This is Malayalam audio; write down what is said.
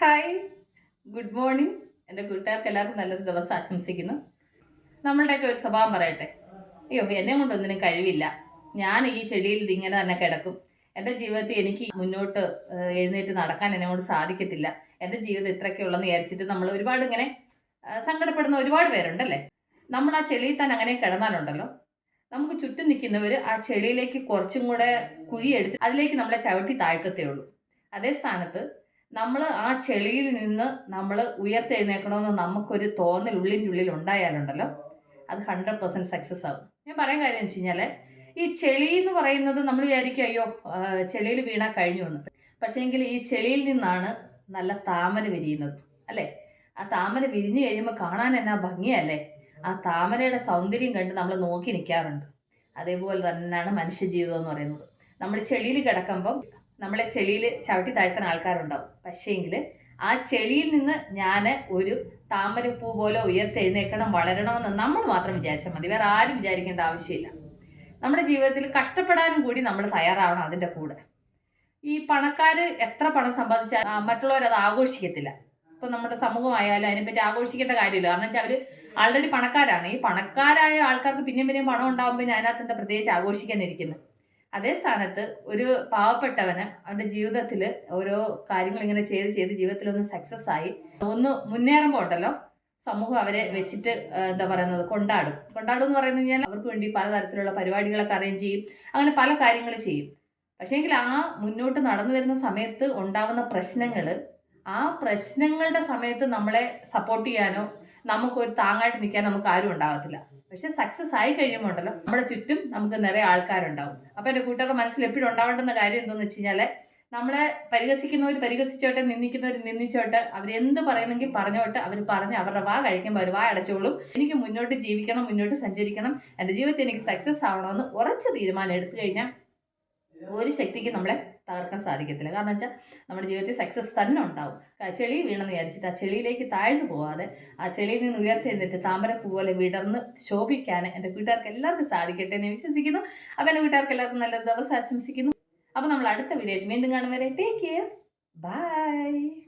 ഹായ്. Good morning. എന്റെ കൂട്ടുകാർക്ക് എല്ലാവർക്കും നല്ലൊരു ദിവസം ആശംസിക്കുന്നു. നമ്മളുടെയൊക്കെ ഒരു സ്വഭാവം പറയട്ടെ. അയ്യോ എന്നെ കൊണ്ടൊന്നിനും കഴിവില്ല. ഞാൻ ഈ ചെടിയിൽ ഇങ്ങനെ തന്നെ കിടക്കും. എന്റെ ജീവിതത്തിൽ എനിക്ക് മുന്നോട്ട് എഴുന്നേറ്റ് നടക്കാൻ എന്നെ കൊണ്ട് സാധിക്കത്തില്ല. എന്റെ ജീവിതം ഇത്രയൊക്കെ ഉള്ളെന്ന് വിചാരിച്ചിട്ട് നമ്മൾ ഒരുപാട് ഇങ്ങനെ സങ്കടപ്പെടുന്ന ഒരുപാട് പേരുണ്ടല്ലേ? നമ്മൾ ആ ചെളിയിൽ തന്നെ അങ്ങനെ കിടന്നാലുണ്ടല്ലോ. നമുക്ക് ചുറ്റും നിൽക്കുന്നവർ ആ ചെളിയിലേക്ക് കുറച്ചും കൂടെ കുഴിയെടുത്ത് അതിലേക്ക് നമ്മളെ ചവിട്ടി താഴ്ത്തത്തേ ഉള്ളൂ. അതേ സ്ഥാനത്ത് നമ്മൾ ആ ചെളിയിൽ നിന്ന് നമ്മൾ ഉയർത്തെഴുന്നേക്കണമെന്ന് നമുക്കൊരു തോന്നൽ ഉള്ളിന്റെ ഉള്ളിൽ ഉണ്ടായാലുണ്ടല്ലോ അത് ഹൺഡ്രഡ് പെർസെന്റ് സക്സസ് ആകും ഞാൻ പറയാൻ കാര്യം വെച്ച് കഴിഞ്ഞാൽ ഈ ചെളി എന്ന് പറയുന്നത് നമ്മൾ വിചാരിക്കും അയ്യോ ചെളിയിൽ വീണാൽ കഴിഞ്ഞു എന്ന്. പക്ഷേങ്കിൽ ഈ ചെളിയിൽ നിന്നാണ് നല്ല താമര വിരിയുന്നത് അല്ലേ? ആ താമര വിരിഞ്ഞു കഴിയുമ്പോൾ കാണാൻ എന്നാ ഭംഗിയല്ലേ? ആ താമരയുടെ സൗന്ദര്യം കണ്ട് നമ്മൾ നോക്കി നിൽക്കാറുണ്ട് അതേപോലെ തന്നെയാണ് മനുഷ്യ ജീവിതം എന്ന് പറയുന്നത്. നമ്മൾ ചെളിയിൽ കിടക്കുമ്പം നമ്മളെ ചെളിയിൽ ചവിട്ടി താഴ്ത്തുന്ന ആൾക്കാരുണ്ടാവും. പക്ഷേങ്കിൽ ആ ചെളിയിൽ നിന്ന് ഞാൻ ഒരു താമരപ്പൂ പോലെ ഉയർത്തെഴുന്നേക്കണം വളരണമെന്ന് നമ്മൾ മാത്രം വിചാരിച്ചാൽ മതി. വേറെ ആരും വിചാരിക്കേണ്ട ആവശ്യമില്ല. നമ്മുടെ ജീവിതത്തിൽ കഷ്ടപ്പെടാനും കൂടി നമ്മൾ തയ്യാറാവണം അതിന്റെ കൂടെ. ഈ പണക്കാർ എത്ര പണം സമ്പാദിച്ചാൽ മറ്റുള്ളവരത് ആഘോഷിക്കത്തില്ല. ഇപ്പം നമ്മുടെ സമൂഹമായാലും അതിനെപ്പറ്റി ആഘോഷിക്കേണ്ട കാര്യമില്ല. കാരണം വെച്ചാൽ അവർ ആൾറെഡി പണക്കാരാണ്. ഈ പണക്കാരായ ആൾക്കാർക്ക് പിന്നെയും പിന്നെയും പണം ഉണ്ടാകുമ്പോൾ അതിനകത്ത് എന്താ പ്രത്യേകിച്ച് ആഘോഷിക്കാനിരിക്കുന്നത് അതേ സ്ഥാനത്ത് ഒരു പാവപ്പെട്ടവന് അവന്റെ ജീവിതത്തിൽ ഓരോ കാര്യങ്ങൾ ഇങ്ങനെ ചെയ്ത് ചെയ്ത് ജീവിതത്തിൽ ഒന്ന് സക്സസ് ആയി. ഒന്ന് മുന്നേറുമ്പോൾ ഉണ്ടല്ലോ സമൂഹം അവരെ വെച്ചിട്ട് എന്താ പറയുന്നത് കൊണ്ടാടും. കൊണ്ടാടും എന്ന് പറയുന്നത് കഴിഞ്ഞാൽ അവർക്ക് വേണ്ടി പലതരത്തിലുള്ള പരിപാടികളൊക്കെ അറേഞ്ച് ചെയ്യും. അങ്ങനെ പല കാര്യങ്ങൾ ചെയ്യും. പക്ഷേങ്കിൽ ആ മുന്നോട്ട് നടന്നു വരുന്ന സമയത്ത് ഉണ്ടാവുന്ന പ്രശ്നങ്ങൾ ആ പ്രശ്നങ്ങളുടെ സമയത്ത് നമ്മളെ സപ്പോർട്ട് ചെയ്യാനോ നമുക്കൊരു താങ്ങായിട്ട് നിൽക്കാൻ നമുക്ക് ആരും ഉണ്ടാകത്തില്ല. പക്ഷെ സക്സസ് ആയി കഴിയുമ്പോൾ ഉണ്ടല്ലോ നമ്മുടെ ചുറ്റും നമുക്ക് നിറയെ ആൾക്കാരുണ്ടാവും. അപ്പോൾ എന്റെ കൂട്ടുകാരുടെ മനസ്സിൽ എപ്പോഴും ഉണ്ടാവേണ്ടുന്ന കാര്യം എന്താണെന്ന് വെച്ച് കഴിഞ്ഞാൽ നമ്മളെ പരിഹസിക്കുന്നവർ പരിഹസിച്ചോട്ടെ നിന്ദിക്കുന്നവർ നിന്ദിച്ചോട്ടെ അവരെന്ത് പറയുന്നെങ്കിൽ പറഞ്ഞോട്ടെ അവർ പറഞ്ഞ് അവരുടെ വാ കഴിക്കുമ്പോൾ അവർ വാ അടച്ചോളും. എനിക്ക് മുന്നോട്ട് ജീവിക്കണം മുന്നോട്ട് സഞ്ചരിക്കണം എന്റെ ജീവിതത്തിൽ എനിക്ക് സക്സസ് ആവണമെന്ന് ഉറച്ച തീരുമാനം എടുത്തു കഴിഞ്ഞാൽ ഒരു ശക്തിക്ക് നമ്മളെ തകർക്കാൻ സാധിക്കത്തില്ല. കാരണം വെച്ചാൽ നമ്മുടെ ജീവിതത്തിൽ സക്സസ് തന്നെ ഉണ്ടാവും. ചെളി വീണെന്ന് വിചാരിച്ചിട്ട് ആ ചെളിയിലേക്ക് താഴ്ന്നു പോവാതെ ആ ചെളിയിൽ നിന്ന് ഉയർത്തെഴുന്നിട്ട് താമരപ്പൂ പോലെ വിടർന്ന് ശോഭിക്കാൻ എന്റെ വീട്ടുകാർക്ക് എല്ലാവർക്കും സാധിക്കട്ടെ എന്ന് വിശ്വസിക്കുന്നു. അപ്പോൾ എന്റെ വീട്ടുകാർക്ക് എല്ലാവർക്കും നല്ലൊരു ദിവസം ആശംസിക്കുന്നു. അപ്പോൾ നമ്മൾ അടുത്ത വീഡിയോ വീണ്ടും കാണും വരെ. Take care bye